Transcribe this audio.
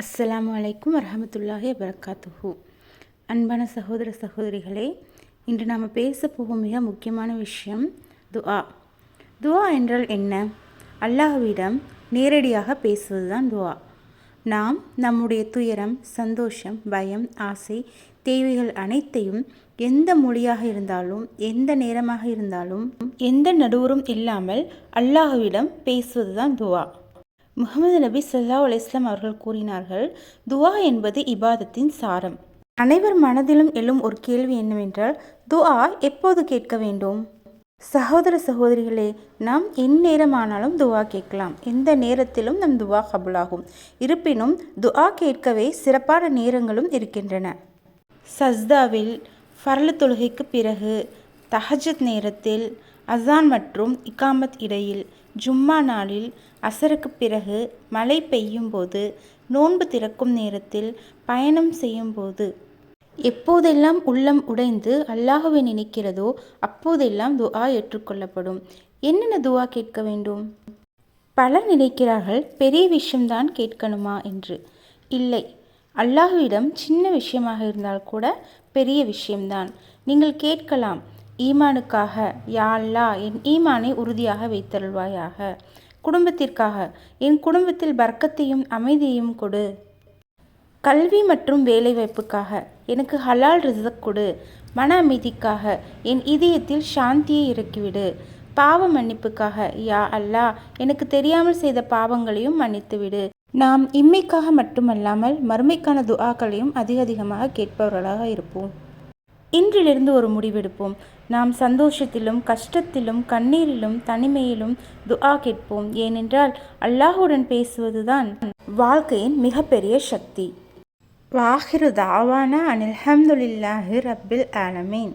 அஸ்லாம் அலைக்கும் வரமத்துல்லாஹி வரகாத்துஹு அன்பான சகோதர சகோதரிகளே இன்று நாம் பேச போகும் மிக முக்கியமான விஷயம் துஆ. துஆ என்றால் என்ன? அல்லாஹ்விடம் நேரடியாக பேசுவது தான் துஆ. நாம் நம்முடைய துயரம் சந்தோஷம் பயம் ஆசை தேவைகள் அனைத்தையும் எந்த மொழியாக இருந்தாலும் எந்த நேரமாக இருந்தாலும் எந்த நடுவரும் இல்லாமல் அல்லாஹ்விடம் பேசுவது தான் துவா முகமது நபி சல்லா அலைஹி அவர்கள் கூறினார்கள் துவா என்பது இபாதத்தின் சாரம். அனைவர் மனதிலும் எழும் ஒரு கேள்வி என்னவென்றால் துஆ எப்போது கேட்க வேண்டும்? சகோதர சகோதரிகளே நாம் எந்நேரமானாலும் துவா கேட்கலாம். எந்த நேரத்திலும் நம் துவா கபுலாகும். இருப்பினும் துஆ கேட்கவே சிறப்பான நேரங்களும் இருக்கின்றன. சஸ்தாவில் ஃபர்லு தொழுகைக்கு பிறகு தஹஜத் நேரத்தில் அசான் மற்றும் இகாமத் இடையில் ஜும்மா நாளில் அசருக்கு பிறகு மழை பெய்யும் போது நோன்பு திறக்கும் நேரத்தில் பயணம் செய்யும்போது எப்போதெல்லாம் உள்ளம் உடைந்து அல்லாஹுவை நினைக்கிறதோ அப்போதெல்லாம் துஆ ஏற்றுக்கொள்ளப்படும். என்னென்ன துஆ கேட்க வேண்டும்? பலர் நினைக்கிறார்கள் பெரிய விஷயம்தான் கேட்கணுமா? என்று. இல்லை. அல்லாஹுவிடம் சின்ன விஷயமாக இருந்தால் கூட பெரிய விஷயம்தான். நீங்கள் கேட்கலாம் ஈமானுக்காக யா என் ஈமானை உறுதியாக வைத்தருள்வாயாக. குடும்பத்திற்காக என் குடும்பத்தில் பர்க்கத்தையும் அமைதியையும் கொடு. கல்வி மற்றும் வேலைவாய்ப்புக்காக எனக்கு ஹலால் ரிசக் கொடு. மன அமைதிக்காக என் இதயத்தில் சாந்தியை இறக்கிவிடு. பாவ மன்னிப்புக்காக யா அல்லாஹ் எனக்கு தெரியாமல் செய்த பாவங்களையும் மன்னித்துவிடு. நாம் இம்மைக்காக மட்டுமல்லாமல் மறுமைக்கான துஆக்களையும் அதிக அதிகமாக கேட்பவர்களாக இருப்போம். இன்றிலிருந்து ஒரு முடிவெடுப்போம். நாம் சந்தோஷத்திலும் கஷ்டத்திலும் கண்ணீரிலும் தனிமையிலும் துஆ கேட்போம். ஏனென்றால் அல்லாஹுடன் பேசுவதுதான் வாழ்க்கையின் மிகப்பெரிய சக்தி. வாஹிரு தாவானா அனில்ஹம்துலில்லாஹி ரப்பில் ஆலமீன்.